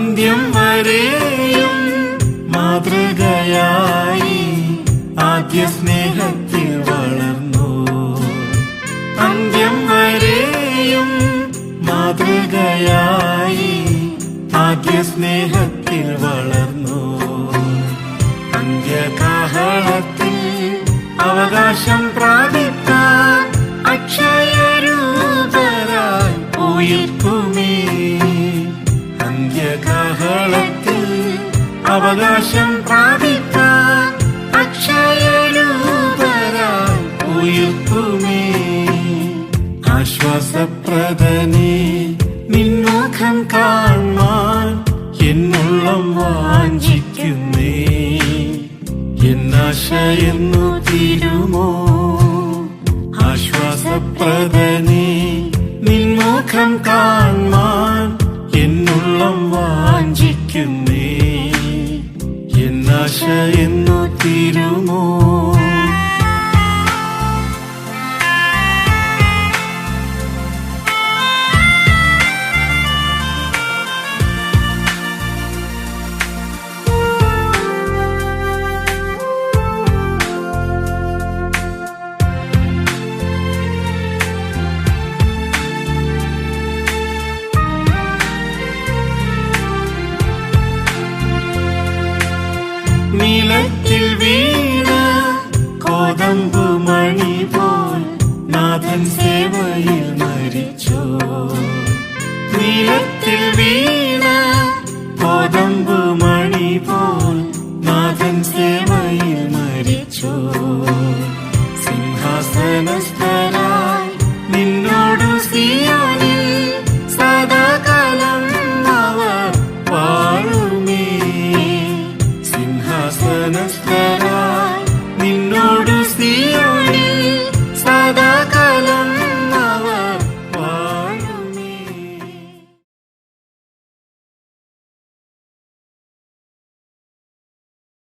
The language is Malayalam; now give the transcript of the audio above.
അന്ത്യം വരെയും മാതൃകയായി ആദ്യ സ്നേഹത്തിൽ വളർന്നു. അന്ത്യം വരെയും മാതൃകയായി ആദ്യ സ്നേഹത്തിൽ വളർന്നു. അന്ത്യകാഹളത്തിൽ അവകാശം പ്രാപിക്കാൻ അക്ഷയരൂപരായി ഉയർക്കുമേ അന്ത്യകാഹളത്തിൽ അവകാശം പ്രാപിക്കാൻ അക്ഷയരൂപരായി ഉയർക്കുമേ ആശ്വാസപ്രദനേ നിൻമുഖം കാണാൻ എന്നുള്ളം വാഞ്ചിക്കുന്നേ. എന്നാശയെന്നു തീരുമോ? ആശ്വാസപ്രദനെ നിൻമുഖം കാണാൻ എന്നുള്ളം വാഞ്ചിക്കുന്നേ എന്നാശയെന്നു തീരുമോ? നിലത്തിൽ വീണ കോതമ്പു മണി പോൽ നാഥൻ സേവയിൽ മരിച്ചോ. നിലത്തിൽ വീണ കോതമ്പു മണി പോൽ നാഥൻ സേവയിൽ മരിച്ചോ. സിംഹാസനസ്ഥനായി